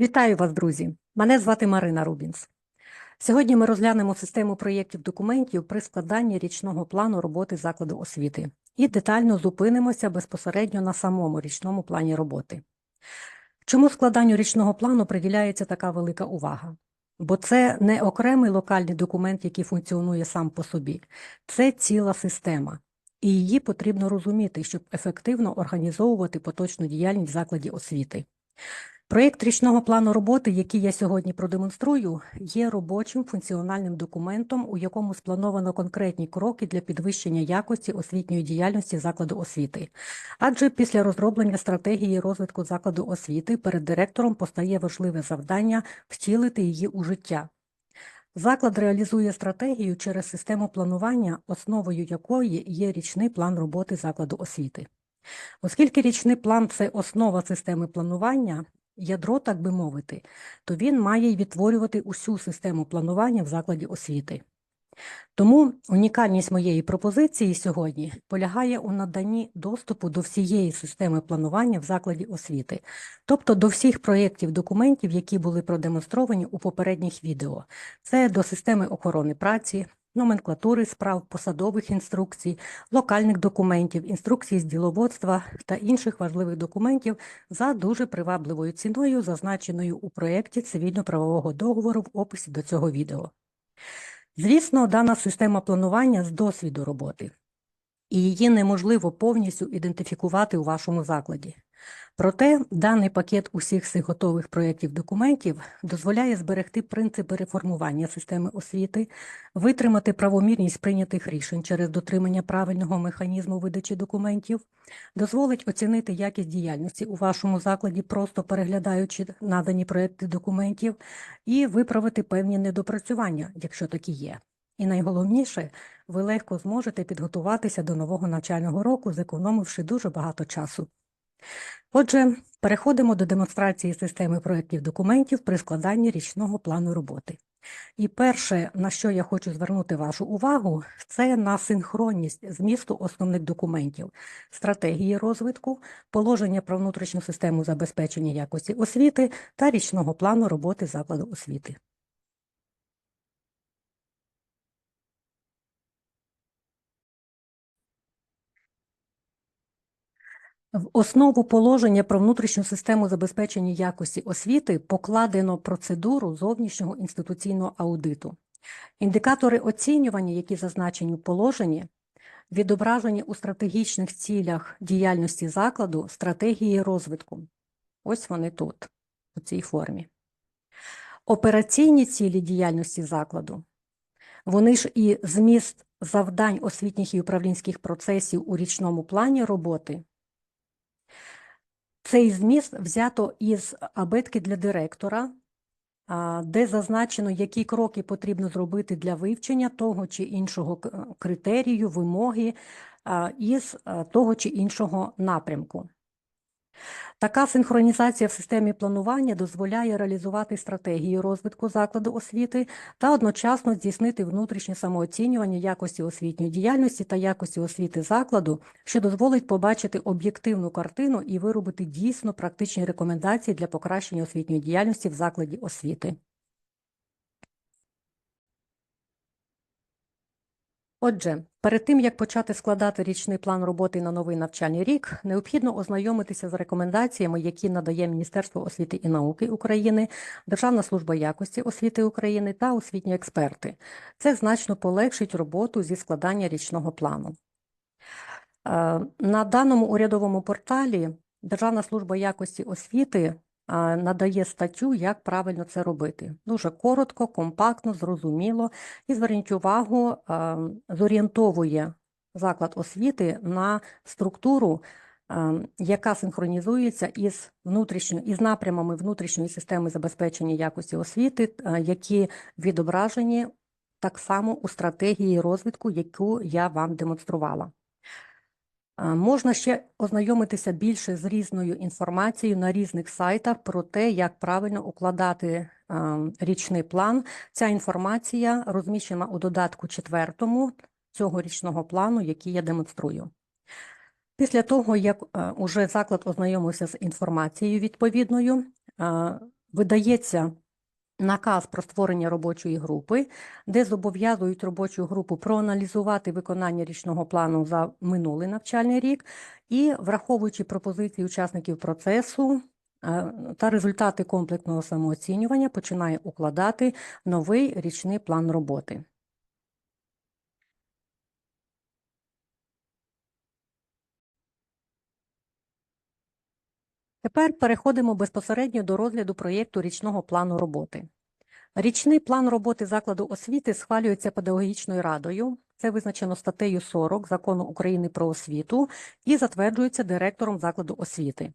Вітаю вас, друзі! Мене звати Марина Рубінс. Сьогодні ми розглянемо систему проєктів документів при складанні річного плану роботи закладу освіти і детально зупинимося безпосередньо на самому річному плані роботи. Чому складанню річного плану приділяється така велика увага? Бо це не окремий локальний документ, який функціонує сам по собі, це ціла система, і її потрібно розуміти, щоб ефективно організовувати поточну діяльність в закладі освіти. Проєкт річного плану роботи, який я сьогодні продемонструю, є робочим функціональним документом, у якому сплановано конкретні кроки для підвищення якості освітньої діяльності закладу освіти. Адже після розроблення стратегії розвитку закладу освіти перед директором постає важливе завдання втілити її у життя. Заклад реалізує стратегію через систему планування, основою якої є річний план роботи закладу освіти. Оскільки річний план це основа системи планування, ядро, так би мовити, то він має й відтворювати усю систему планування в закладі освіти. Тому унікальність моєї пропозиції сьогодні полягає у наданні доступу до всієї системи планування в закладі освіти, тобто до всіх проєктів документів, які були продемонстровані у попередніх відео. Це до системи охорони праці, номенклатури справ, посадових інструкцій, локальних документів, інструкцій з діловодства та інших важливих документів за дуже привабливою ціною, зазначеною у проєкті цивільно-правового договору в описі до цього відео. Звісно, дана система планування з досвіду роботи, і її неможливо повністю ідентифікувати у вашому закладі. Проте даний пакет усіх цих готових проєктів документів дозволяє зберегти принципи реформування системи освіти, витримати правомірність прийнятих рішень через дотримання правильного механізму видачі документів, дозволить оцінити якість діяльності у вашому закладі, просто переглядаючи надані проєкти документів, і виправити певні недопрацювання, якщо такі є. І найголовніше, ви легко зможете підготуватися до нового навчального року, зекономивши дуже багато часу. Отже, переходимо до демонстрації системи проєктів документів при складанні річного плану роботи. І перше, на що я хочу звернути вашу увагу, це на синхронність змісту основних документів, стратегії розвитку, положення про внутрішню систему забезпечення якості освіти та річного плану роботи закладу освіти. В основу положення про внутрішню систему забезпечення якості освіти покладено процедуру зовнішнього інституційного аудиту. Індикатори оцінювання, які зазначені в положенні, відображені у стратегічних цілях діяльності закладу стратегії розвитку. Ось вони тут, у цій формі. Операційні цілі діяльності закладу, вони ж і зміст завдань освітніх і управлінських процесів у річному плані роботи цей зміст взято із абетки для директора, де зазначено, які кроки потрібно зробити для вивчення того чи іншого критерію, вимоги із того чи іншого напрямку. Така синхронізація в системі планування дозволяє реалізувати стратегію розвитку закладу освіти та одночасно здійснити внутрішнє самооцінювання якості освітньої діяльності та якості освіти закладу, що дозволить побачити об'єктивну картину і виробити дійсно практичні рекомендації для покращення освітньої діяльності в закладі освіти. Отже, перед тим як почати складати річний план роботи на новий навчальний рік, необхідно ознайомитися з рекомендаціями, які надає Міністерство освіти і науки України, Державна служба якості освіти України та освітні експерти. Це значно полегшить роботу зі складання річного плану. Е, на даному урядовому порталі Державна служба якості освіти надає статтю, як правильно це робити. Дуже коротко, компактно, зрозуміло і зверніть увагу, зорієнтовує заклад освіти на структуру, яка синхронізується із внутрішньою із напрямами внутрішньої системи забезпечення якості освіти, які відображені так само у стратегії розвитку, яку я вам демонструвала. Можна ще ознайомитися більше з різною інформацією на різних сайтах про те, як правильно укладати річний план. Ця інформація розміщена у додатку четвертому цього річного плану, який я демонструю. Після того, як уже заклад ознайомився з інформацією відповідною, видається наказ про створення робочої групи, де зобов'язують робочу групу проаналізувати виконання річного плану за минулий навчальний рік і, враховуючи пропозиції учасників процесу е, та результати комплексного самооцінювання, починає укладати новий річний план роботи. Тепер переходимо безпосередньо до розгляду проєкту річного плану роботи. Річний план роботи закладу освіти схвалюється педагогічною радою. Це визначено статтею 40 Закону України про освіту і затверджується директором закладу освіти.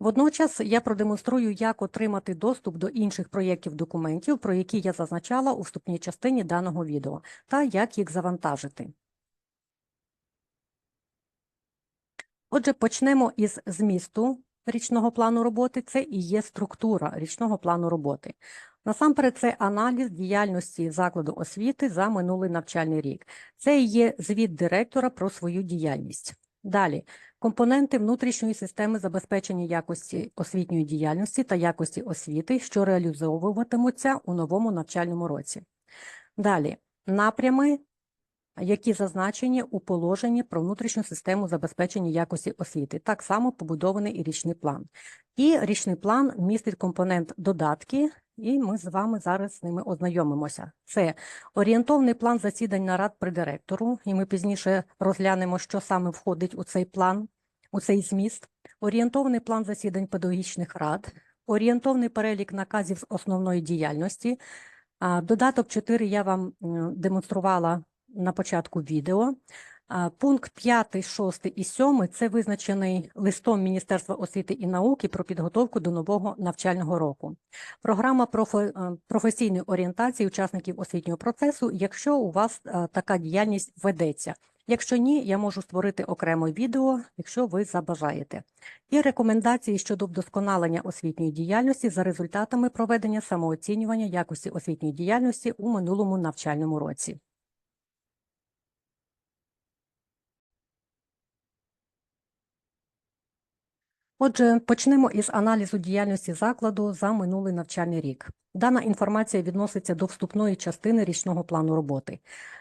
Водночас я продемонструю, як отримати доступ до інших проєктів документів, про які я зазначала у вступній частині даного відео, та як їх завантажити. Отже, почнемо із змісту річного плану роботи. Це і є структура річного плану роботи. Насамперед, це аналіз діяльності закладу освіти за минулий навчальний рік. Це і є звіт директора про свою діяльність. Далі компоненти внутрішньої системи забезпечення якості освітньої діяльності та якості освіти, що реалізовуватимуться у новому навчальному році. Далі напрями, які зазначені у положенні про внутрішню систему забезпечення якості освіти. Так само побудований і річний план. І річний план містить компонент додатки, і ми з вами зараз з ними ознайомимося. Це орієнтовний план засідань нарад при директору, і ми пізніше розглянемо, що саме входить у цей план, у цей зміст, орієнтовний план засідань педагогічних рад, орієнтовний перелік наказів з основної діяльності. Додаток 4 я вам демонструвала на початку відео. Пункт 5, 6 і 7 – це визначений листом Міністерства освіти і науки про підготовку до нового навчального року. Програма е, професійної орієнтації учасників освітнього процесу, якщо у вас е, така діяльність ведеться. Якщо ні, я можу створити окреме відео, якщо ви забажаєте. І рекомендації щодо вдосконалення освітньої діяльності за результатами проведення самооцінювання якості освітньої діяльності у минулому навчальному році. Отже, почнемо із аналізу діяльності закладу за минулий навчальний рік. Дана інформація відноситься до вступної частини річного плану роботи.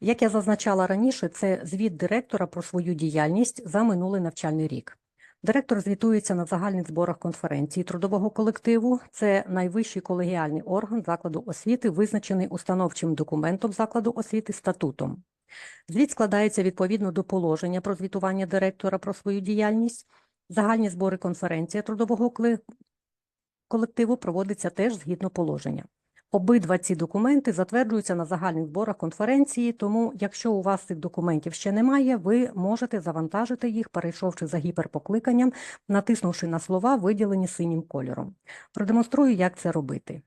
Як я зазначала раніше, це звіт директора про свою діяльність за минулий навчальний рік. Директор звітується на загальних зборах конференції трудового колективу. Це найвищий колегіальний орган закладу освіти, визначений установчим документом закладу освіти статутом. Звіт складається відповідно до положення про звітування директора про свою діяльність. Загальні збори конференції трудового колективу проводяться теж згідно положення. Обидва ці документи затверджуються на загальних зборах конференції, тому якщо у вас цих документів ще немає, ви можете завантажити їх, перейшовши за гіперпокликанням, натиснувши на слова, виділені синім кольором. Продемонструю, як це робити.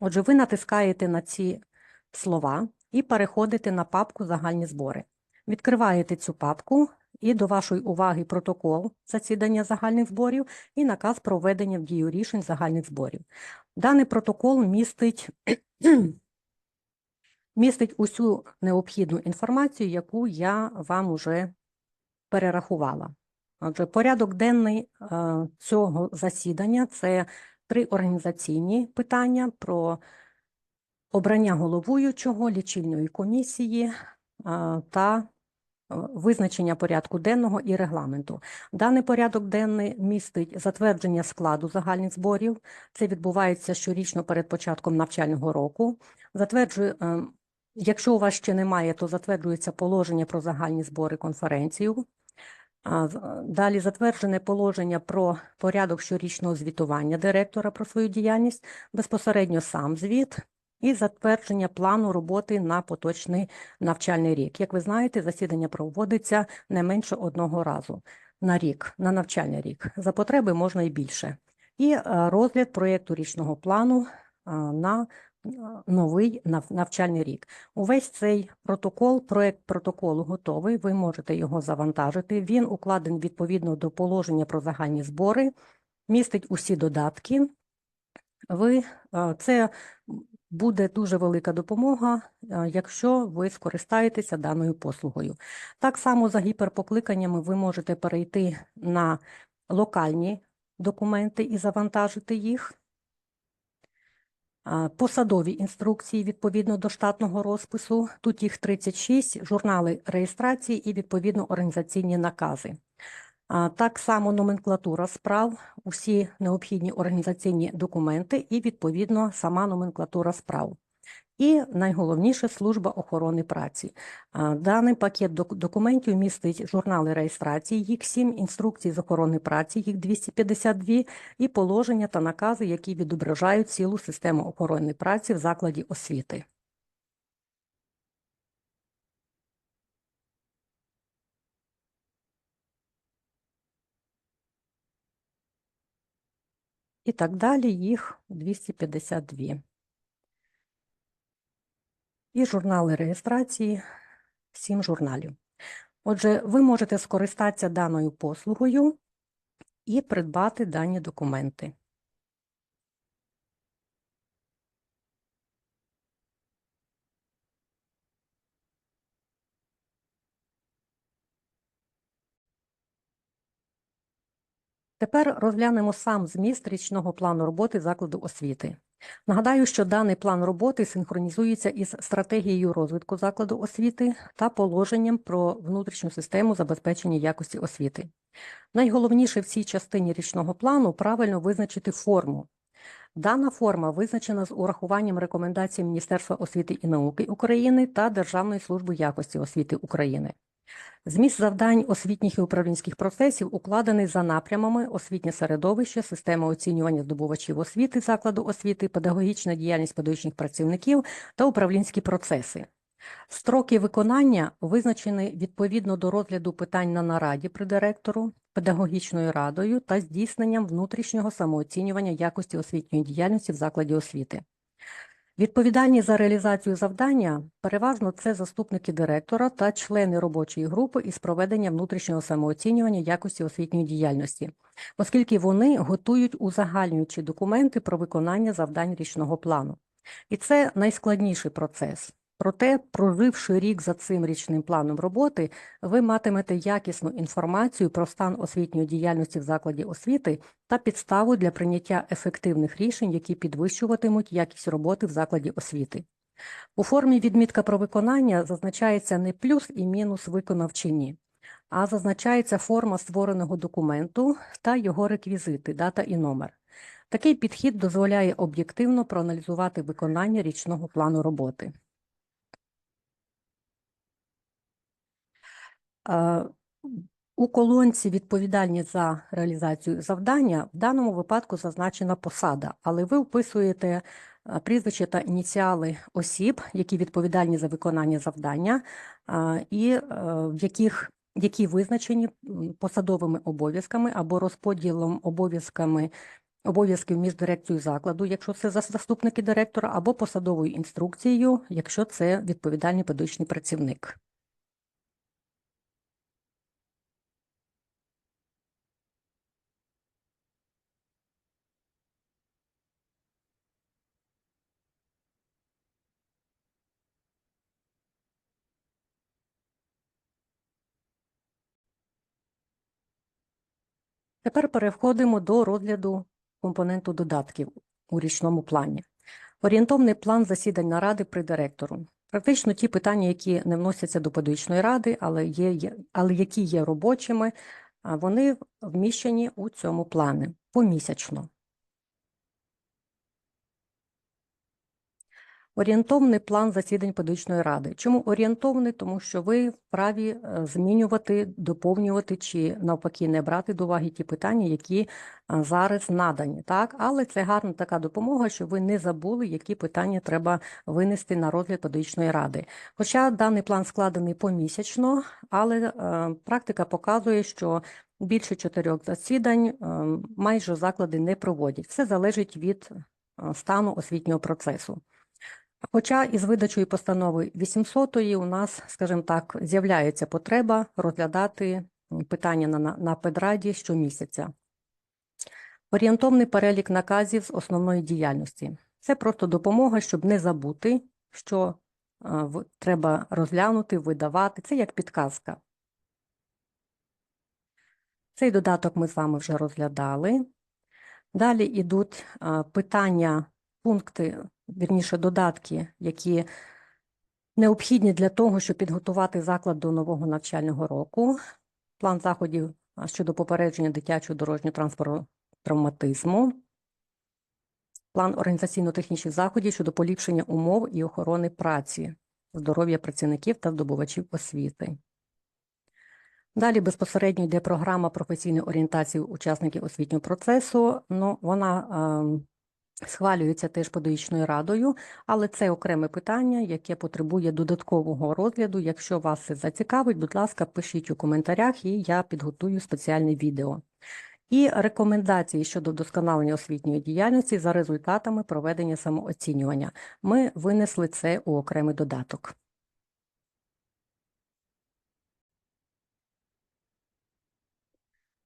Отже, ви натискаєте на ці слова і переходите на папку Загальні збори. Відкриваєте цю папку і до вашої уваги протокол засідання загальних зборів і наказ про введення в дію рішень загальних зборів. Даний протокол містить, містить усю необхідну інформацію, яку я вам уже перерахувала. Отже, порядок денний е, цього засідання це три організаційні питання про обрання головуючого, лічильної комісії е, та визначення порядку денного і регламенту. Даний порядок денний містить затвердження складу загальних зборів. Це відбувається щорічно перед початком навчального року. Затверджує, е, якщо у вас ще немає, то затверджується положення про загальні збори конференцію. Далі затверджене положення про порядок щорічного звітування директора про свою діяльність, безпосередньо сам звіт і затвердження плану роботи на поточний навчальний рік. Як ви знаєте, засідання проводиться не менше одного разу на рік, на навчальний рік. За потреби можна і більше. І е, розгляд проєкту річного плану е, на е, новий навчальний рік. Увесь цей протокол, проект протоколу готовий. Ви можете його завантажити. Він укладений відповідно до положення про загальні збори, містить усі додатки. Ви це буде дуже велика допомога, е, якщо ви скористаєтеся даною послугою. Так само за гіперпокликаннями ви можете перейти на локальні документи і завантажити їх. Посадові інструкції відповідно до штатного розпису. Тут їх 36, журнали реєстрації і відповідно організаційні накази. Так само номенклатура справ, усі необхідні організаційні документи і відповідно сама номенклатура справ. І найголовніше служба охорони праці. Даний пакет документів містить журнали реєстрації, їх 7, інструкції з охорони праці, їх 252, і положення та накази, які відображають цілу систему охорони праці в закладі освіти. І так далі їх 252. І журнали реєстрації, 7 журналів. Отже, ви можете скористатися даною послугою і придбати дані документи. Тепер розглянемо сам зміст річного плану роботи закладу освіти. Нагадаю, що даний план роботи синхронізується із стратегією розвитку закладу освіти та положенням про внутрішню систему забезпечення якості освіти. Найголовніше в цій частині річного плану правильно визначити форму. Дана форма визначена з урахуванням рекомендацій Міністерства освіти і науки України та Державної служби якості освіти України. Зміст завдань освітніх і управлінських процесів укладений за напрямами освітнє середовище, система оцінювання здобувачів освіти закладу освіти, педагогічна діяльність педагогічних працівників та управлінські процеси. Строки виконання визначені відповідно до розгляду питань на нараді при директору, педагогічною радою та здійсненням внутрішнього самооцінювання якості освітньої діяльності в закладі освіти. Відповідальні за реалізацію завдання переважно це заступники директора та члени робочої групи із проведення внутрішнього самооцінювання якості освітньої діяльності, оскільки вони готують узагальнюючі документи про виконання завдань річного плану. І це найскладніший процес. Проте, проживши рік за цим річним планом роботи, ви матимете якісну інформацію про стан освітньої діяльності в закладі освіти та підставу для прийняття ефективних рішень, які підвищуватимуть якість роботи в закладі освіти. У формі відмітка про виконання зазначається не плюс і мінус виконав чи ні, а зазначається форма створеного документу та його реквізити, дата і номер. Такий підхід дозволяє об'єктивно проаналізувати виконання річного плану роботи. У колонці відповідальність за реалізацію завдання в даному випадку зазначена посада, але ви вписуєте е, прізвище та ініціали осіб, які відповідальні за виконання завдання, і е, в яких які визначені посадовими обов'язками або розподілом обов'язками обов'язків між дирекцією закладу, якщо це зас- заступники директора, або посадовою інструкцією, якщо це відповідальний педагогічний працівник. Тепер переходимо до розгляду компоненту додатків у річному плані. Орієнтовний план засідань наради при директору. Практично ті питання, які не вносяться до педагогічної ради, але, є, але які є робочими, вони вміщені у цьому плані помісячно. Орієнтовний план засідань педагогічної ради. Чому орієнтовний? Тому що ви вправі е, змінювати, доповнювати чи навпаки не брати до уваги ті питання, які е, зараз надані. Так, але це гарна така допомога, щоб ви не забули, які питання треба винести на розгляд педагогічної ради. Хоча даний план складений помісячно, але е, практика показує, що більше чотирьох засідань майже заклади не проводять. Все залежить від стану освітнього процесу. Хоча із видачою постанови 800 у нас, скажімо так, з'являється потреба розглядати питання на, на, педраді щомісяця. Орієнтовний перелік наказів з основної діяльності. Це просто допомога, щоб не забути, що е, в- треба розглянути, видавати. Це як підказка. Цей додаток ми з вами вже розглядали. Далі йдуть е, питання, пункти вірніше додатки, які необхідні для того, щоб підготувати заклад до нового навчального року, план заходів щодо попередження дитячого дорожнього транспорту травматизму, план організаційно-технічних заходів щодо поліпшення умов і охорони праці, здоров'я працівників та здобувачів освіти. Далі безпосередньо йде програма професійної орієнтації учасників освітнього процесу. Ну, вона ем, схвалюється теж педагогічною радою, але це окреме питання, яке потребує додаткового розгляду. Якщо вас це зацікавить, будь ласка, пишіть у коментарях, і я підготую спеціальне відео. І рекомендації щодо вдосконалення освітньої діяльності за результатами проведення самооцінювання. Ми винесли це у окремий додаток.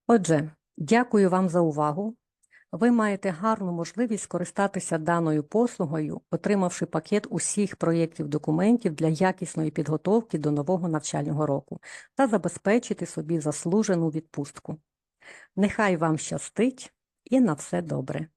Отже, дякую вам за увагу. Ви маєте гарну можливість скористатися даною послугою, отримавши пакет усіх проєктів документів для якісної підготовки до нового навчального року та забезпечити собі заслужену відпустку. Нехай вам щастить і на все добре!